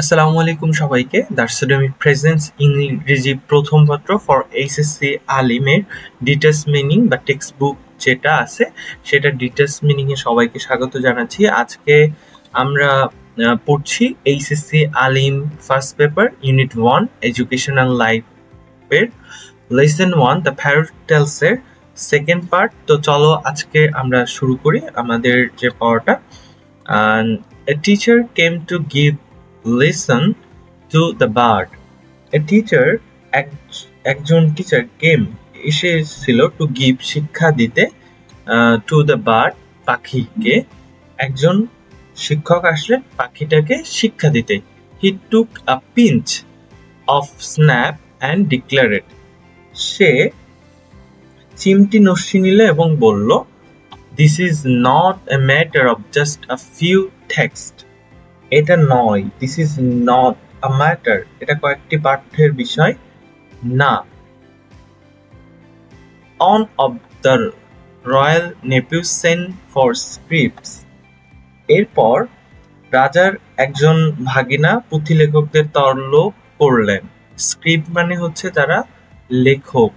আসসালামু আলাইকুম সবাইকে। দার্সোডেমিক প্রেজেন্স ইংরেজি প্রথম পত্র ফর এইচএসসি আলিমের ডিটেলস মিনিং বা টেক্সট বুক যেটা আছে, সেটা ডিটেলস মিনিং এ সবাইকে স্বাগত জানাচ্ছি। আজকে আমরা পড়ছি HSC Alim first paper unit one educational লাইফের lesson one the parrot tells এর সেকেন্ড পার্ট তো চলো আজকে আমরা শুরু করি আমাদের যে পড়াটা। A teacher came to give lesson to the bird a teacher, এক- একজন টিচার কেম এসেছিল টু গিভ শিক্ষা দিতে টু দ্য বার্ড পাখিকে। একজন শিক্ষক আসলেন পাখিটাকে শিক্ষা দিতে। He took a pinch of snuff and declared সে চিমটি নস্যি নিল এবং বলল this is not a matter of just a few text এটা নয় this is not a matter এটা কয়েকটি পাঠ্যের বিষয়, না। One of the royal nephew sent for scripts এরপর রাজার একজন ভাগিনা পুঁথিলেখকদের তরল করলেন। স্ক্রিপ্ট মানে হচ্ছে তারা লেখক,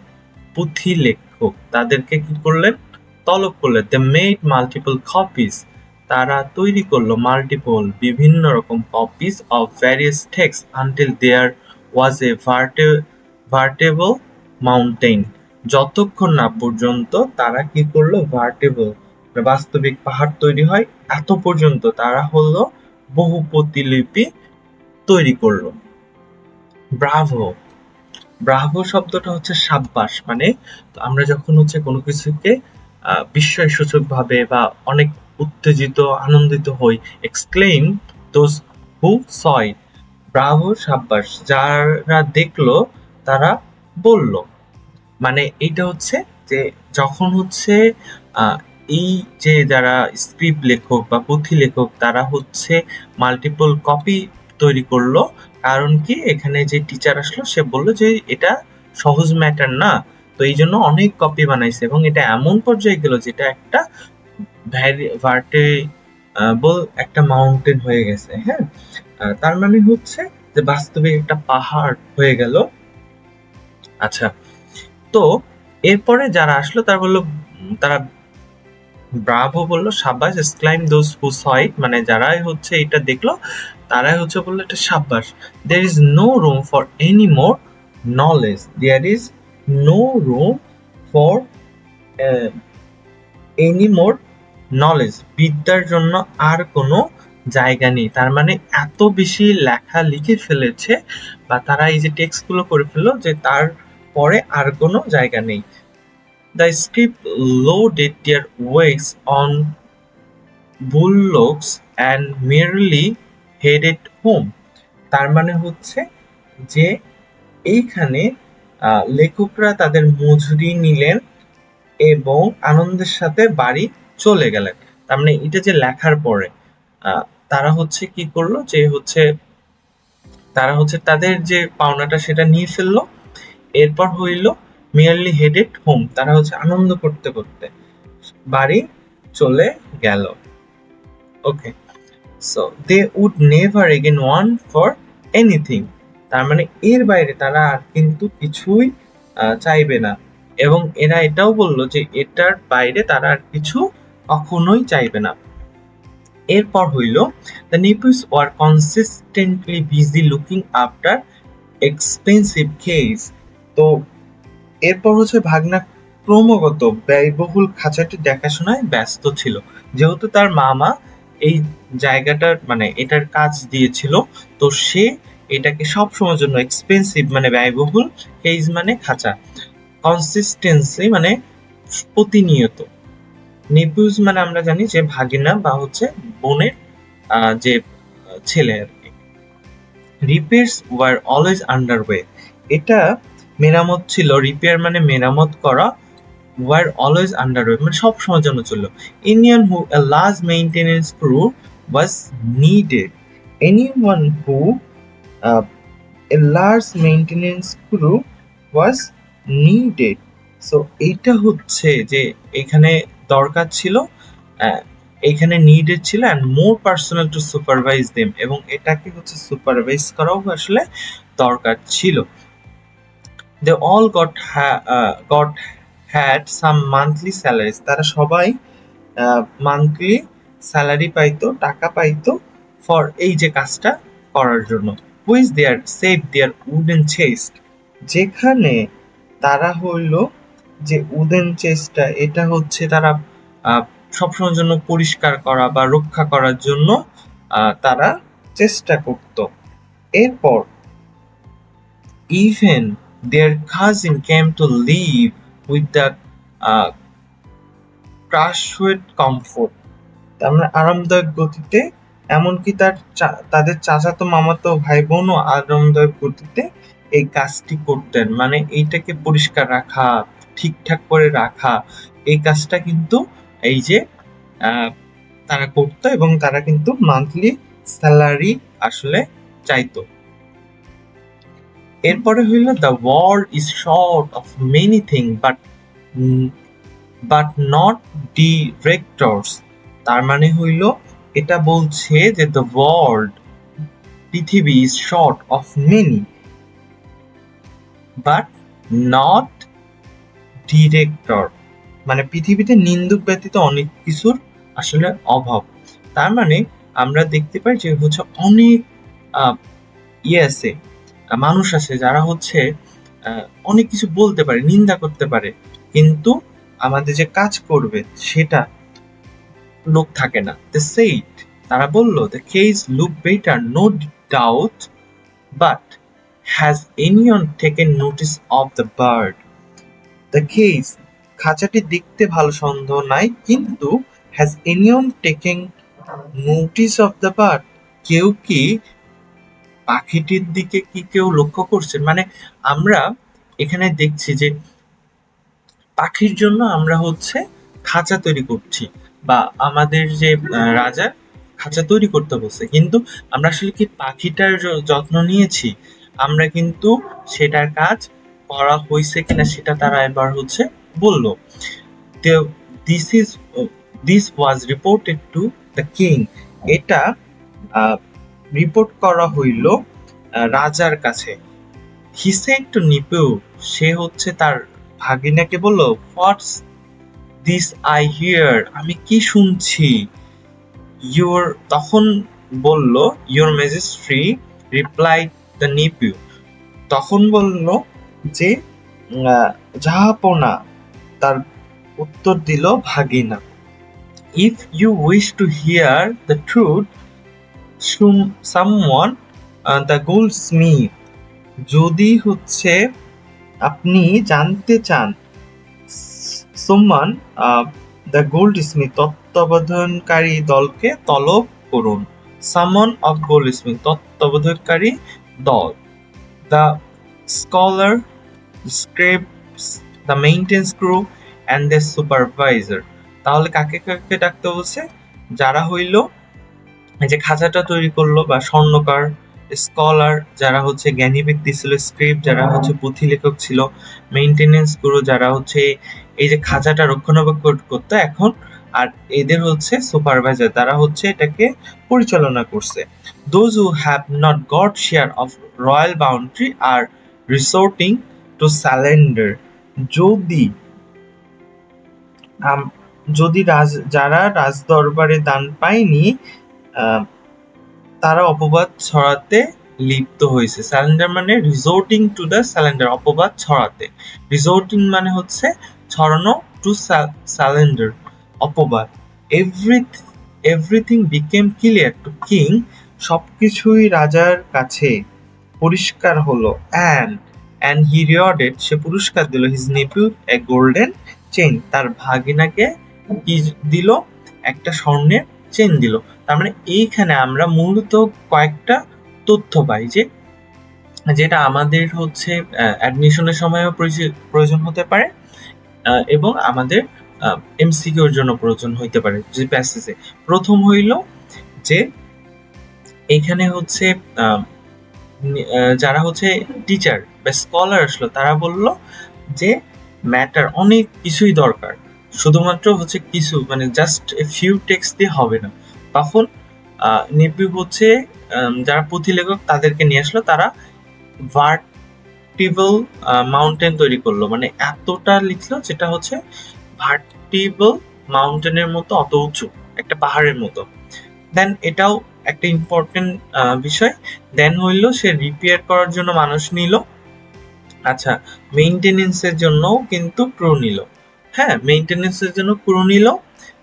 পুঁথি লেখক, তাদেরকে কি করলেন? তলব করলেন। দ্য মেড মাল্টিপল কপিস তারা তৈরি করল মাল্টিপল বিভিন্ন রকম copies of various text until there was a veritable mountain যতক্ষণ না পর্যন্ত তারা কি করল ভার্টেবল বাস্তবিক পাহাড় তৈরি হয় এত পর্যন্ত তারা হলো বহু প্রতিলিপি তৈরি করল। ব্রাভো। ব্রাভো শব্দটা হচ্ছে সাব্বাস মানে আমরা যখন হচ্ছে কোনো কিছুকে আহ, বিস্ময়সূচক ভাবে বা অনেক উত্তেজিত, আনন্দিত হই। এক্সক্লেম দোজ হু সয় ব্রাভো সাব্বাস, যারা দেখল, তারা বলল। মানে এইটা হচ্ছে যে, যখন হচ্ছে এই যে যারা স্ক্রিপ্ট লেখক বা পুঁথি লেখক, তারা হচ্ছে মাল্টিপল কপি তৈরি করল। কারণ কি? এখানে যে টিচার আসলো, সে বলল যে, এটা সহজ ম্যাটার না। তো এই জন্য অনেক কপি বানাইছে এবং এটা এমন পর্যায়ে গেল, যেটা একটা ভার্টেবল একটা মাউন্টেন হয়ে গেছে হ্যাঁ? তার মানে হচ্ছে যে বাস্তবে একটা পাহাড় হয়ে গেল। আচ্ছা তো এরপরে যারা আসলো, তারা বলল তারা ব্রাভো বলল, সাব্বাস এক্সক্লাইম দোজ হু সয় মানে যারাই হচ্ছে এটা দেখল, তারাই হচ্ছে বলল, এটা সাব্বাস। There is no room for any more knowledge there is no room for any more knowledge বিদ্যার জন্য আর কোনো জায়গা নেই। তার মানে এত বেশি লেখা লিখে ফেলেছে বা তারা এই যে টেক্সটগুলো করে ফেলল যে তার পরে আর কোনো জায়গা নেই। The script loaded their wares on bullocks and merrily headed home তার মানে হচ্ছে যে এইখানে লেখকরা তাদের মজুরি নিলেন এবং আনন্দের সাথে বাড়ি চলে গেলেন তার মানে এটা যে লেখার পরে তারা হচ্ছে কি করল যে হচ্ছে, তারা হচ্ছে তাদের যে পাওনাটা সেটা নিয়ে ফেলল। এরপর হইল মিয়ারলি হেডেড হোম তারা হচ্ছে আনন্দ করতে করতে বাড়ি চলে গেল। Okay so they would never again want for anything তার মানে এর বাইরে তারা আর কিন্তু কিছুই চাইবে না। এবং এরা এটাও বলল যে এটার বাইরে তারা আর কিছু কখনোই চাইবে না। এরপর হইল the nephews were consistently busy looking after expensive cage তো এরপর হচ্ছে ভাগনা ক্রমাগত ব্যয়বহুল খাঁচাটি দেখাশোনায় ব্যস্ত ছিল। যেহেতু তার মামা এই জায়গাটার মানে এটার কাজ দিয়েছিল, তো সে এটাকে সব সময়ের জন্য এক্সপেন্সিভ মানে ব্যয়বহুল কেজ মানে খাঁচা। কনসিস্টেন্সি মানে প্রতিনিয়ত। নেপিউজ মানে আমরা জানি যে ভাগিনা বা হচ্ছে বোনের যে ছেলে আর কি। Repairs were always under way এটা মেরামত ছিল, রিপেয়ার মানে মেরামত করা, ওয়ার অলওয়েজ আন্ডার ওয়ে মানে সব সময়ের জন্য চলল। Indian who a large maintenance crew was needed anyone who a large maintenance crew was needed so এইটা হচ্ছে যে, এখানে দরকার ছিল এখানে নিডেড ছিল and more personnel to supervise them এবং এটাকে হচ্ছে সুপারভাইজ করাও আসলে দরকার ছিল। They all got got had some monthly salaries তারা সবাই মান্থলি স্যালারি পাইতো, টাকা পাইতো ফর এই যে কাজটা করার জন্য। Which their save their wooden chest যেখানে তারা হইল যে উডেন চেস্টটা এটা হচ্ছে তারা সবসময়ের জন্য পরিষ্কার করা বা রক্ষা করার জন্য তারা চেষ্টা করত। এরপর even their cousin came to live with the ক্রাশওয়েট comfort তার মানে আরামদায়ক গতিতে, এমনকি তার তাদের চাচাতো মামাতো ভাই বোনও আরামদায়ক গতিতে এই কাজটি করতেন। মানে এইটাকে পরিষ্কার রাখা ঠিকঠাক করে রাখা, এই কাজটা কিন্তু এই যে তারা করতো এবং তারা কিন্তু মান্থলি স্যালারি আসলে চাইতো। এরপরে হইল the world is short of many thing but but not directors তার মানে হইল, এটা বলছে যে দ্য ওয়ার্ল্ড পৃথিবী is short of many but not director. মানে পৃথিবীতে নিন্দুক ব্যতীত অনেক কিছুর আসলে অভাব। তার মানে আমরা দেখতে পাই যে হচ্ছে অনেক ইয়ে আছে, মানুষ আছে যারা হচ্ছে অনেক কিছু বলতে পারে, নিন্দা করতে পারে। কিন্তু আমাদের যে কাজ করবে সেটা লোক থাকে না। দ্য সেইট তারা বলল the cage look better no doubt but has anyone taken notice of the bird the cage খাঁচাটি দেখতে ভালো সন্দেহ নাই, কিন্তু has anyone taken notice of the bird কেউ কি পাখিটির দিকে কি কেউ লক্ষ্য করছেন? মানে আমরা এখানে দেখছি যে পাখির জন্য আমরা হচ্ছে খাঁচা তৈরি করছি বা আমাদের যে রাজা খাঁচা তৈরি করতে বলছে। কিন্তু আমরা আসলে কি পাখিটার যত্ন নিয়েছি? আমরা কিন্তু সেটার কাজ করা হয়েছে কিনা সেটা তারা এবার হচ্ছে বলল। This is this was reported to the king এটা রিপোর্ট করা হইল রাজার কাছে। হি সেড টু নিপু সে হচ্ছে তার ভাগিনাকে বলল হোয়াটস দিস আই হিয়ার আমি কি শুনছি? ইউর তখন বলল your majesty reply the nephew তখন বলল যে জাহাপনা তার উত্তর দিল ভাগিনা। If you wish to hear the truth summon the goldsmith যদি হচ্ছে আপনি জানতে চান সোমান দ্য গোল্ড স্মিথ তত্ত্বাবধানকারী দলকে তলব করুন। সামন অফ গোল্ড স্মিথ তত্ত্বাবধানকারী দল। The scholar scripts the maintenance crew and the supervisor তাহলে কাকে কাকে ডাকতে বলছে? যারা হইল যে খাঁচাটা তৈরি করল বা স্বর্ণকার স্কলার যারা হচ্ছে জ্ঞানী ব্যক্তি ছিল স্ক্রিপ্ট যারা হচ্ছে পুঁথি লেখক ছিল মেইনটেনেন্স গুরু যারা হচ্ছে এই যে খাঁচাটা রক্ষণাবেক্ষণ করতো এখন, আর এদের হচ্ছে সুপারভাইজার তারা হচ্ছে এটাকে পরিচালনা করছে। Those who have not got share of royal boundary are resorting to slander যদি যদি রাজ, যারা রাজদরবারে দান পায়নি তারা অপবাদ ছড়াতে লিপ্ত হয়েছে। স্যালেন্ডার মানে রিসোর্টিং টু দ্য স্যালেন্ডার অপবাদ ছড়াতে। রিসোর্টিং মানে হচ্ছে ছড়ানো টু স্যালেন্ডার অপবাদ। Every everything became clear to king সবকিছুই রাজার কাছে পরিষ্কার হলো। অ্যান্ড অ্যান্ড হি রিওয়ার্ডেড সে পুরস্কার দিল his nephew a golden chain তার ভাগিনাকে কি দিল? একটা স্বর্ণের চেন দিল। তার মানে এইখানে আমরা মূলত কয়েকটা তথ্য পাই যে, যেটা আমাদের হচ্ছে অ্যাডমিশনের সময়ও প্রয়োজ- প্রয়োজন হতে পারে এবং আমাদের এমসিকিউর জন্য প্রয়োজন হইতে পারে, যে প্যাসেজে প্রথম হইল যে, এখানে হচ্ছে যারা হচ্ছে টিচার বা স্কলার আসলো, তারা বলল যে ম্যাটার অনেক কিছুই দরকার। শুধুমাত্র হচ্ছে কিছু মানে জাস্ট ফিউ টেক্সট দিয়ে হবে না। তখন নেপিউ হচ্ছে যারা পুঁথিলেখক তাদেরকে নিয়ে আসলো, তারা ভার্টিবল মাউন্টেন তৈরি করল। মানে এতটা লিখলো যেটা হচ্ছে ভার্টিবল মাউন্টেনের মতো, অত উঁচু, একটা পাহাড়ের মতো। দেন এটাও একটা ইম্পর্টেন্ট বিষয়। দেন হইল সে রিপেয়ার করার জন্য মানুষ নিল। আচ্ছা মেইনটেনেন্সের জন্যও কিন্তু ক্রু নিল। হ্যাঁ মেইনটেনেন্সের জন্য ক্রু নিল।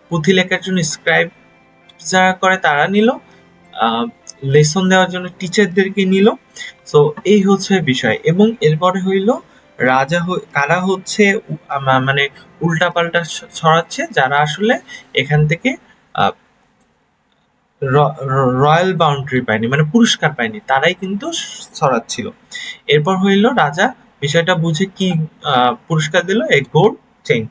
পুঁথি লেখার জন্য স্ক্রাইব যারা করে তারা নিল। লেসন দেওয়ার জন্য টিচারদেরকে নিল। সো এই হচ্ছে বিষয়। এবং এরপরে হইল রাজা কারা হচ্ছে মানে উল্টাপাল্টা ছড়াচ্ছে, যারা আসলে এখান থেকে রয়্যাল বাউন্ডারি পায়নি মানে পুরস্কার পায়নি, তারাই কিন্তু ছড়াচ্ছিল এরপর হইল রাজা, বিষয়টা বুঝে কি পুরস্কার দিল এ গোল্ড চেইন।